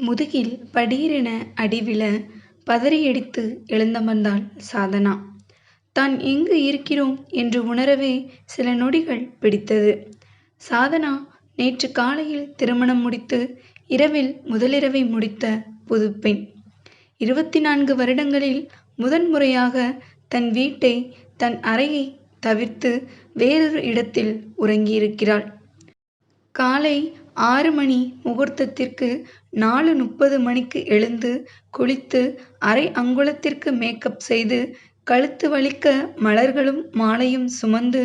முதுகில் படீரென அடிவில பதறியடித்து எழுந்தமர்ந்தாள் சாதனா. தான் எங்கு இருக்கிறோம் என்று உணரவே சில நொடிகள் பிடித்தது. சாதனா நேற்று காலையில் திருமணம் முடித்து இரவில் முதலிரவை முடித்த புதுப்பெண். இருபத்தி நான்கு வருடங்களில் முதன் முறையாக தன் வீட்டை தன் அறையை தவிர்த்து வேறொரு இடத்தில் உறங்கியிருக்கிறாள். காலை ஆறு மணி முகூர்த்தத்திற்கு நாலு முப்பது மணிக்கு எழுந்து குளித்து அரை அங்குலத்திற்கு மேக்கப் செய்து கழுத்து வலிக்க மலர்களும் மாலையும் சுமந்து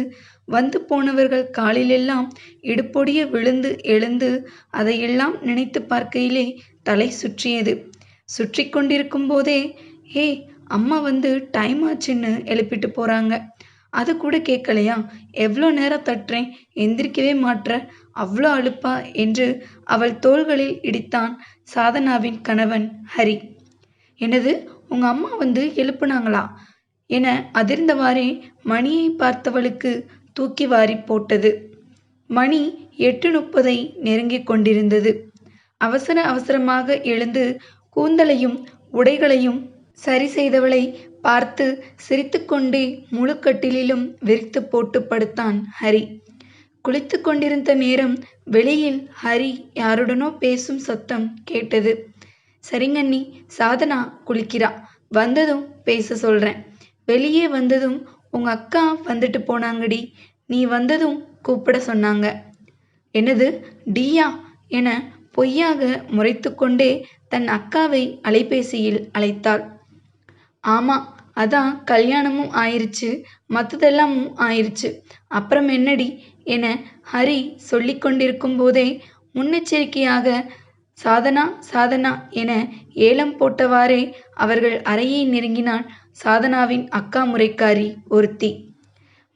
வந்து போனவர்கள் காலிலெல்லாம் இடுப்பொடிய விழுந்து எழுந்து அதையெல்லாம் நினைத்துப் பார்க்கையிலே தலை சுற்றியது. சுற்றிக் கொண்டிருக்கும்போதே ஹே அம்மா வந்து டைம் ஆச்சுன்னு எழுப்பிட்டு போறாங்க. அது கூட கேட்கலையா எவ்ளோ நேரம் தட்டுறேன் எந்திரிக்கவே மாட்ற அவ்வளோ அலுப்பா என்று அவள் தோள்களில் இடித்தான் சாதனாவின் கணவன் ஹரி. எனது உங்க அம்மா வந்து எழுப்புனாங்களா? என அதிர்ந்தவாறே மணியை பார்த்தவளுக்கு தூக்கி வாரிப் போட்டது. மணி எட்டு முப்பதை நெருங்கிக் கொண்டிருந்தது. அவசர அவசரமாக எழுந்து கூந்தலையும் உடைகளையும் சரி செய்தவளை பார்த்து சிரித்துக்கொண்டே முழுக்கட்டிலும் விரித்து கட்டிலிலும் படுத்தான் ஹரி. குளித்து கொண்டிருந்த நேரம் வெளியில் ஹரி யாருடனோ பேசும் சத்தம் கேட்டது. சரிங்கண்ணி சாதனா குளிக்கிறா. வந்ததும் பேச சொல்றேன். வெளியே வந்ததும் உங்க அக்கா வந்துட்டு போனாங்கடி. நீ வந்ததும் கூப்பிட சொன்னாங்க. என்னது டியா என பொய்யாக முறைத்து கொண்டே தன் அக்காவை அலைபேசியில் அழைத்தாள். ஆமா அதான் கல்யாணமும் ஆயிருச்சு மற்றதெல்லாமும் ஆயிருச்சு அப்புறம் என்னடி என ஹரி சொல்லிக்கொண்டிருக்கும் போதே முன்னெச்சரிக்கையாக சாதனா சாதனா என ஏலம் போட்டவாறே அவர்கள் அறையை நெருங்கினாள் சாதனாவின் அக்கா முறைக்காரி ஒருத்தி.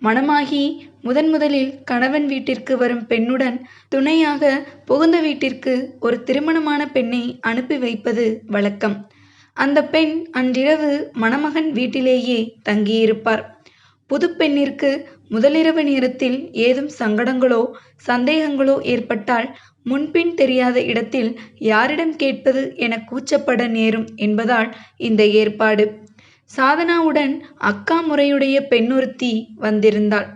மணமாகி முதன் முதலில் கணவன் வீட்டிற்கு வரும் பெண்ணுடன் துணையாக புகுந்த வீட்டிற்கு ஒரு திருமணமான பெண்ணை அனுப்பி வைப்பது வழக்கம். அந்த பெண் அன்றிரவு மணமகன் வீட்டிலேயே தங்கியிருப்பார். புதுப்பெண்ணிற்கு முதலிரவு நேரத்தில் ஏதும் சங்கடங்களோ சந்தேகங்களோ ஏற்பட்டால் முன்பின் தெரியாத இடத்தில் யாரிடம் கேட்பது என கூச்சப்பட நேரும் என்பதால் இந்த ஏற்பாடு. சாதனாவுடன் அக்கா முறையுடைய பெண்ணொருத்தி வந்திருந்தாள்.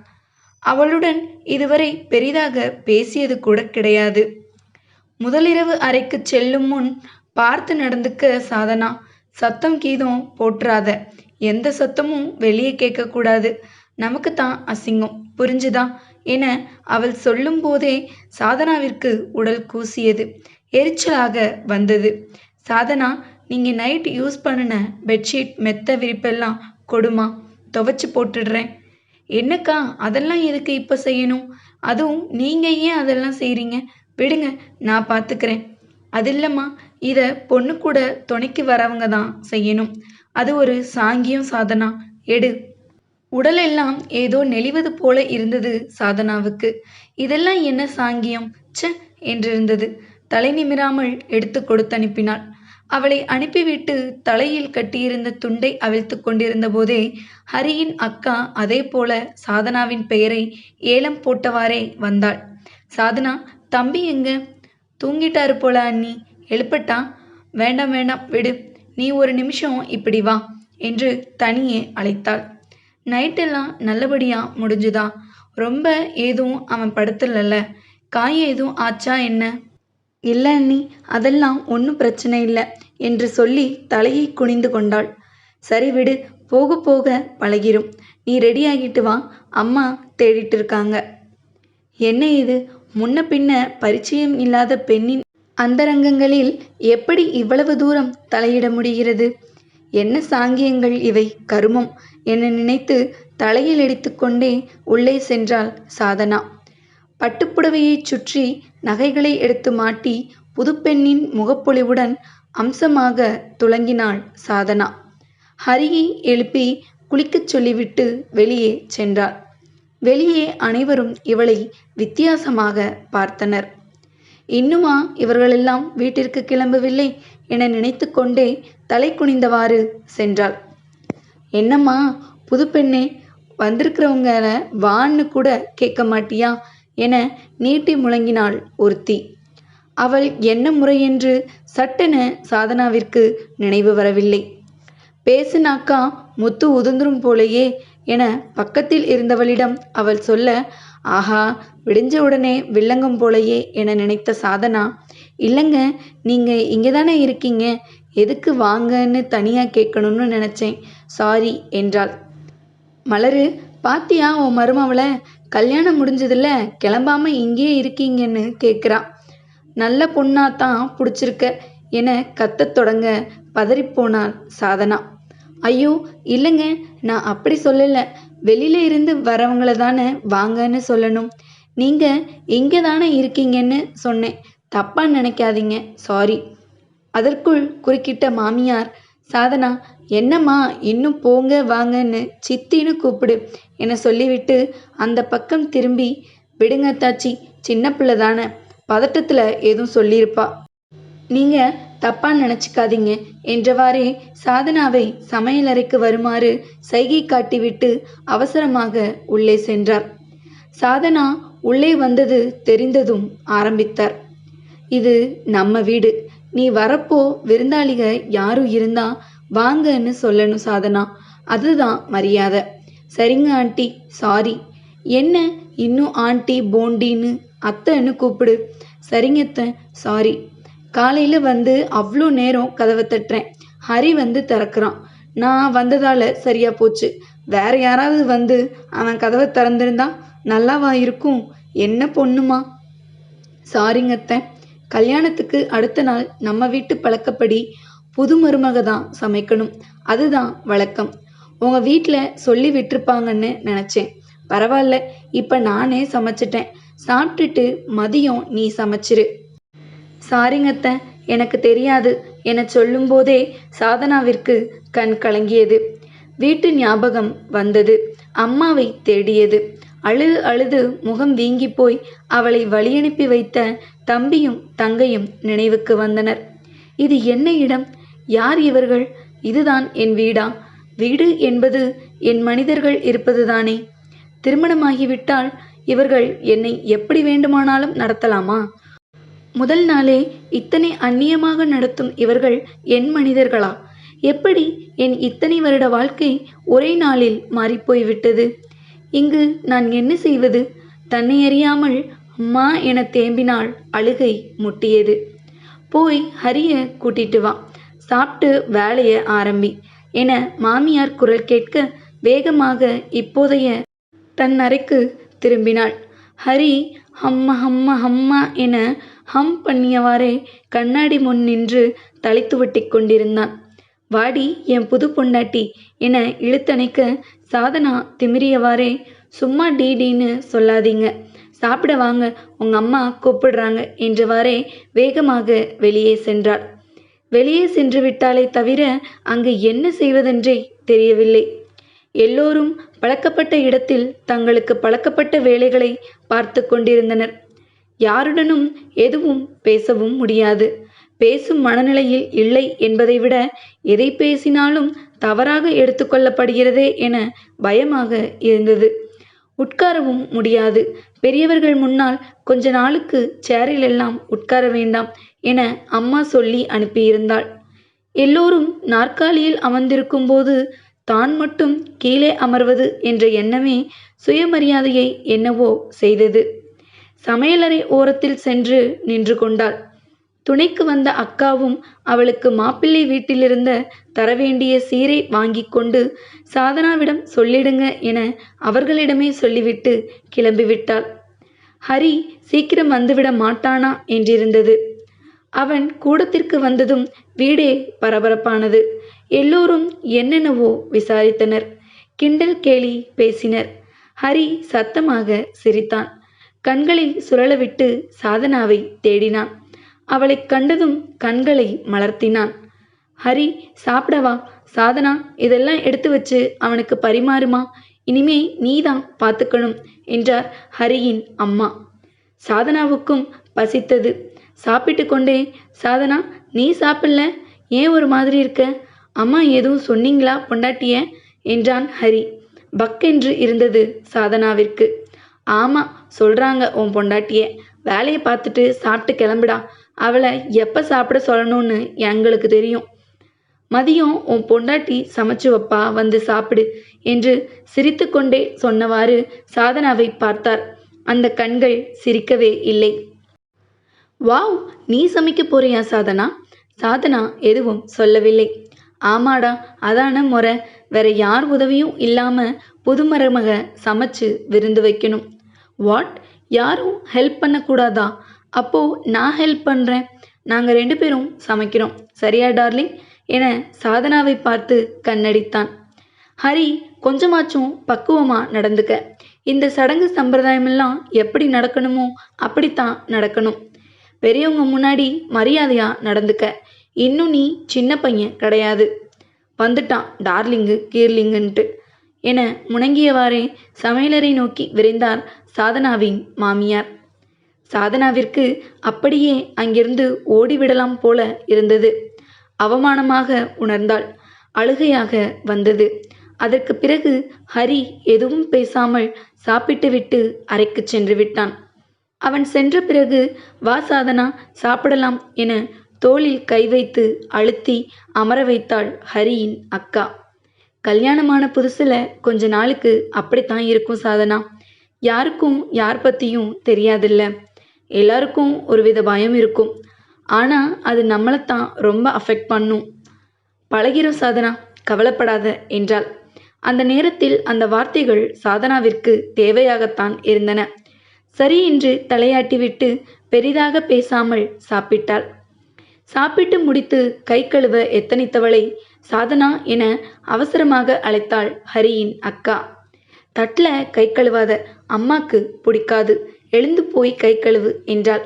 அவளுடன் இதுவரை பெரிதாக பேசியது கூட கிடையாது. முதலிரவு அறைக்கு செல்லும் முன் பார்த்து நடந்துக்க சாதனா. சத்தம் கீதம் போட்டுறாத எந்த சத்தமும் வெளியே கேட்கக்கூடாது நமக்கு தான் அசிங்கம் புரிஞ்சுதா? என அவள் சொல்லும் போதே சாதனாவிற்கு உடல் கூசியது. எரிச்சலாக வந்தது. சாதனா நீங்க நைட் யூஸ் பண்ணின பெட்ஷீட் மெத்த விரிப்பெல்லாம் கொடுமா தொவைச்சுப் போட்டுடுறேன் என்னக்கா அதெல்லாம் எதுக்கு இப்ப செய்யணும்? அதுவும் நீங்க ஏன் அதெல்லாம் செய்றீங்க? விடுங்க நான் அது இல்லம்மா இதை பொண்ணு கூட துணைக்கு வரவங்க தான் செய்யணும். அது ஒரு சாங்கியம் சாதனா எடு. உடலெல்லாம் ஏதோ நெளிவது போல இருந்தது சாதனாவுக்கு. இதெல்லாம் என்ன சாங்கியம் ச்ச என்றிருந்தது. தலை நிமிராமல் எடுத்து கொடுத்து அனுப்பினாள் அவளை அனுப்பிவிட்டு தலையில் கட்டியிருந்த துண்டை அவிழ்த்துக் கொண்டிருந்தபோதே ஹரியின் அக்கா அதே போல சாதனாவின் பெயரை ஏலம் போட்டவாறே வந்தாள். சாதனா தம்பி எங்க? தூங்கிட்டாரு போல அண்ணி எழுப்பட்டா? வேண்டாம் வேண்டாம் விடு. நீ ஒரு நிமிஷம் இப்படி வா. என்று தனியே அழைத்தாள். நைட்டெல்லாம் நல்லபடியா முடிஞ்சுதா? ரொம்ப ஏதும் அவன் படுத்தலல்ல? காய் ஏதும் ஆச்சா என்ன? இல்லை அண்ணி அதெல்லாம் ஒன்றும் பிரச்சனை இல்லை என்று சொல்லி தலையை குனிந்து கொண்டாள். சரி விடு போக போக பழகிரும். நீ ரெடியாகிட்டு வா அம்மா தேடிட்டிருக்காங்க. என்ன இது முன்ன பின்ன பரிச்சயம் இல்லாத பெண்ணின் அந்தரங்கங்களில் எப்படி இவ்வளவு தூரம் தலையிட முடிகிறது? என்ன சாங்கியங்கள் இவை கருமம் என நினைத்து தலையில் எடுத்துக்கொண்டே உள்ளே சென்றாள் சாதனா. பட்டுப்புடவையைச் சுற்றி நகைகளை எடுத்து மாட்டி புதுப்பெண்ணின் முகப்பொலிவுடன் அம்சமாகத் துலங்கினாள் சாதனா. ஹரியை எழுப்பி குளிக்கச் சொல்லிவிட்டு வெளியே சென்றாள். வெளியே அனைவரும் இவளை வித்தியாசமாக பார்த்தனர். இன்னுமா இவர்களெல்லாம் வீட்டிற்கு கிளம்பவில்லை என நினைத்து கொண்டே தலை குனிந்தவாறு சென்றாள். என்னம்மா புதுப்பெண்ணே வந்திருக்கிறவங்க வான்னு கூட கேட்க மாட்டியா? என நீட்டி முழங்கினாள் ஒருத்தி. அவள் என்ன முறையென்று சட்டென சாதனாவிற்கு நினைவு வரவில்லை பேசுனாக்கா முத்து உதிர்ந்துரும் போலயே என பக்கத்தில் இருந்தவளிடம் அவள் சொல்ல ஆஹா விடிஞ்ச உடனே வில்லங்கம் போலயே என நினைத்த சாதனா இல்லைங்க நீங்க இங்கே தானே இருக்கீங்க எதுக்கு வாங்கன்னு தனியா கேட்கணும்னு நினைச்சேன் சாரி என்றாள். மலரு பாத்தியா உன் மருமவளை கல்யாணம் முடிஞ்சதுல கிளம்பாம இங்கேயே இருக்கீங்கன்னு கேட்குறா. நல்ல பொண்ணாத்தான் பிடிச்சிருக்க என கத்தத் தொடங்க பதறிப்போனாள் சாதனா. ஐயோ இல்லைங்க. நான் அப்படி சொல்லலை. வெளியில இருந்து வரவங்கள தானே வாங்கன்னு சொல்லணும். நீங்க இங்கே தானே இருக்கீங்கன்னு சொன்னேன். தப்பா நினைக்காதீங்க. சாரி அதற்குள் குறுக்கிட்ட மாமியார் சாதனா என்னம்மா இன்னும் போங்க வாங்கன்னு சித்தின்னு கூப்பிடு என சொல்லிவிட்டு அந்த பக்கம் திரும்பி விடுங்க தாச்சி சின்ன பிள்ளை தானே. பதட்டத்தில் எதுவும் சொல்லியிருப்பா. நீங்கள் தப்பா நினச்சிக்காதீங்க என்றவாறே சாதனாவை சமையலறைக்கு வருமாறு சைகை காட்டிவிட்டு அவசரமாக உள்ளே சென்றார். சாதனா உள்ளே வந்தது தெரிந்ததும் ஆரம்பித்தார். இது நம்ம வீடு. நீ வரப்போ விருந்தாளிக யாரும் இருந்தா வாங்கன்னு சொல்லணும் சாதனா. அதுதான் மரியாதை. சரிங்க ஆண்டி சாரி. என்ன இன்னும் ஆண்டி போண்டின்னு அத்தைன்னு கூப்பிடு. சரிங்கத்த சாரி. காலையில் வந்து அவ்வளோ நேரம் கதவை தட்டுறேன். ஹரி வந்து திறக்கிறான். நான் வந்ததால் சரியாக போச்சு. வேற யாராவது வந்து அவன் கதவை திறந்திருந்தா நல்லாவா இருக்கும்? என்ன பொண்ணுமா? சாரிங்க அத்தை. கல்யாணத்துக்கு அடுத்த நாள் நம்ம வீட்டு பழக்கப்படி புது மருமக தான் சமைக்கணும். அதுதான் வழக்கம். உங்கள் வீட்டில் சொல்லி விட்டுருப்பாங்கன்னு நினச்சேன். பரவாயில்ல. இப்போ நானே சமைச்சிட்டேன். சாப்பிட்டுட்டு மதியம் நீ சமைச்சிரு. சாரிங்கத்த எனக்கு தெரியாது. என சொல்லும்போதே சாதனாவிற்கு கண் கலங்கியது. வீட்டு ஞாபகம் வந்தது. அம்மாவை தேடியது. அழுது அழுது முகம் வீங்கி போய் அவளை வழியனுப்பி வைத்த தம்பியும் தங்கையும் நினைவுக்கு வந்தனர். இது என்ன இடம்? யார் இவர்கள்? இதுதான் என் வீடா? வீடு என்பது என் மனிதர்கள் இருப்பதுதானே? திருமணமாகிவிட்டால் இவர்கள் என்னை எப்படி வேண்டுமானாலும் நடத்தலாமா? முதல் நாளே இத்தனை அந்நியமாக நடத்தும் இவர்கள் என் மனிதர்களா? எப்படி என் இத்தனை வருட வாழ்க்கை ஒரே நாளில் மாறிப்போய்விட்டது? இங்கு நான் என்ன செய்வது? தன்னை அறியாமல் அம்மா என தேம்பினால் அழுகை முட்டியது. போய் ஹரிய கூட்டிட்டு வா. சாப்பிட்டு வேலையை ஆரம்பி என மாமியார் குரல் கேட்க வேகமாக இப்போதைய தன் அறைக்கு திரும்பினாள். ஹரி ஹம்ம ஹம்ம ஹம்மா என ஹம் பண்ணியவாறே கண்ணாடி முன் நின்று தழைத்து கொண்டிருந்தான். வாடி என் புது பொண்டாட்டி என இழுத்தணைக்க சாதனா திமிரியவாறே சும்மா டீடின்னு சொல்லாதீங்க. சாப்பிட வாங்க உங்க அம்மா கூப்பிடுறாங்க என்றவாறே வேகமாக வெளியே சென்றாள். வெளியே சென்று விட்டாலே தவிர அங்கு என்ன செய்வதென்றே தெரியவில்லை. எல்லோரும் பழக்கப்பட்ட இடத்தில் தங்களுக்கு பழக்கப்பட்ட வேலைகளை பார்த்து கொண்டிருந்தனர். யாருடனும் எதுவும் பேசவும் முடியாது. பேசும் மனநிலையில் இல்லை என்பதை விட எதை பேசினாலும் தவறாக எடுத்துக்கொள்ளப்படுகிறதே என பயமாக இருந்தது. உட்காரவும் முடியாது. பெரியவர்கள் முன்னால் கொஞ்ச நாளுக்கு சேரில் எல்லாம் உட்கார வேண்டாம் என அம்மா சொல்லி அனுப்பியிருந்தாள். எல்லோரும் நாற்காலியில் அமர்ந்திருக்கும் போது தான் மட்டும் கீழே அமர்வது என்ற எண்ணமே சுயமரியாதையை என்னவோ செய்தது. சமையலறை ஓரத்தில் சென்று நின்று கொண்டாள். துணைக்கு வந்த அக்காவும் அவளுக்கு மாப்பிள்ளை வீட்டிலிருந்த தரவேண்டிய சீரை வாங்கி கொண்டு சாதனாவிடம் சொல்லிடுங்க என அவர்களிடமே சொல்லிவிட்டு கிளம்பிவிட்டாள். ஹரி சீக்கிரம் வந்துவிட மாட்டானா என்றிருந்தது. அவன் கூடத்திற்கு வந்ததும் வீடே பரபரப்பானது. எல்லோரும் என்னென்னவோ விசாரித்தனர். கிண்டல் கேலி பேசினர். ஹரி சத்தமாக சிரித்தான். கண்களை சுழலவிட்டு சாதனாவை தேடினான். அவளைக் கண்டதும் கண்களை மலர்த்தினான். ஹரி சாப்பிடவா? சாதனா இதெல்லாம் எடுத்து வச்சு அவனுக்கு பரிமாறுமா? இனிமே நீதான் பார்த்துக்கணும் என்றார் ஹரியின் அம்மா. சாதனாவுக்கும் பசித்தது. சாப்பிட்டு கொண்டே சாதனா நீ சாப்பிடல? ஏன் ஒரு மாதிரி இருக்க? அம்மா எதுவும் சொன்னீங்களா பொண்டாட்டிய? என்றான் ஹரி. பக்கென்று இருந்தது சாதனாவிற்கு. ஆமாம் சொல்கிறாங்க உன் பொண்டாட்டியே. வேலையை பார்த்துட்டு சாப்பிட்டு கிளம்புடா. அவளை எப்போ சாப்பிட சொல்லணும்னு எங்களுக்கு தெரியும். மதியம் உன் பொண்டாட்டி சமைச்சு வைப்பா வந்து சாப்பிடு என்று சிரித்துக்கொண்டே சொன்னவாறு சாதனாவை பார்த்தார். அந்த கண்கள் சிரிக்கவே இல்லை. வாவ் நீ சமைக்க போறியா சாதனா? சாதனா எதுவும் சொல்லவில்லை. ஆமாடா அதான முறை. வேற யார் உதவியும் இல்லாம புது சமைச்சு விருந்து வைக்கணும். வாட் யாரும் ஹெல்ப் பண்ணக்கூடாதா? அப்போது நான் ஹெல்ப் பண்ணுறேன் நாங்கள் ரெண்டு பேரும் சமைக்கிறோம். சரியா டார்லிங் என சாதனாவை பார்த்து கண்ணடித்தான். ஹரி கொஞ்சமாச்சும் பக்குவமாக நடந்துக்க. இந்த சடங்கு சம்பிரதாயமெல்லாம் எப்படி நடக்கணுமோ அப்படித்தான் நடக்கணும். பெரியவங்க முன்னாடி மரியாதையாக நடந்துக்க. இன்னும் நீ சின்ன பையன் கிடையாது. வந்துட்டான் டார்லிங்கு கீர்லிங்குன்ட்டு என முணங்கியவாறே சமையலறை நோக்கி விரைந்தார் சாதனாவின் மாமியார். சாதனாவிற்கு அப்படியே அங்கிருந்து ஓடிவிடலாம் போல இருந்தது. அவமானமாக உணர்ந்தாள். அழுகையாக வந்தது. அதற்கு பிறகு ஹரி எதுவும் பேசாமல் சாப்பிட்டுவிட்டு அறைக்கு சென்று விட்டான். அவன் சென்ற பிறகு வா சாதனா சாப்பிடலாம் என தோளில் கை வைத்து அழுத்தி அமர வைத்தாள் ஹரியின் அக்கா. கல்யாணமான புதுசுல கொஞ்ச நாளுக்கு அப்படித்தான் இருக்கும் சாதனா. யாருக்கும் யார் பத்தியும் தெரியாதில்ல. எல்லாருக்கும் ஒரு வித பயம் இருக்கும். ஆனா அது நம்மளைத்தான் ரொம்ப அஃபெக்ட் பண்ணும். பழகிற சாதனா கவலைப்படாத என்றாள். அந்த நேரத்தில் அந்த வார்த்தைகள் சாதனாவிற்கு தேவையாகத்தான் இருந்தன. சரி என்று தலையாட்டிவிட்டு பெரிதாக பேசாமல் சாப்பிட்டாள். சாப்பிட்டு முடித்து கை கழுவ எத்தனித்தவளை சாதனா என அவசரமாக அழைத்தாள் ஹரியின் அக்கா. தட்டில் கை கழுவாத அம்மாக்கு பிடிக்காது எழுந்து போய் கை கழுவு என்றாள்.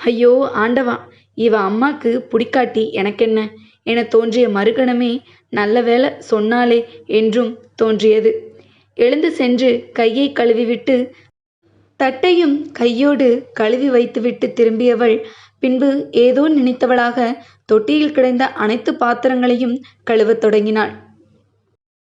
ஐயோ ஆண்டவா இவ அம்மாக்கு பிடிக்காட்டி எனக்கென்ன? என தோன்றிய மறுகணமே நல்ல வேலை சொன்னாலே என்றும் தோன்றியது. எழுந்து சென்று கையை கழுவிவிட்டு தட்டையும் கையோடு கழுவி வைத்துவிட்டு திரும்பியவள் பின்பு ஏதோ நினைத்தவளாக தொட்டியில் கிடந்த அனைத்து பாத்திரங்களையும் கழுவத் தொடங்கினாள்.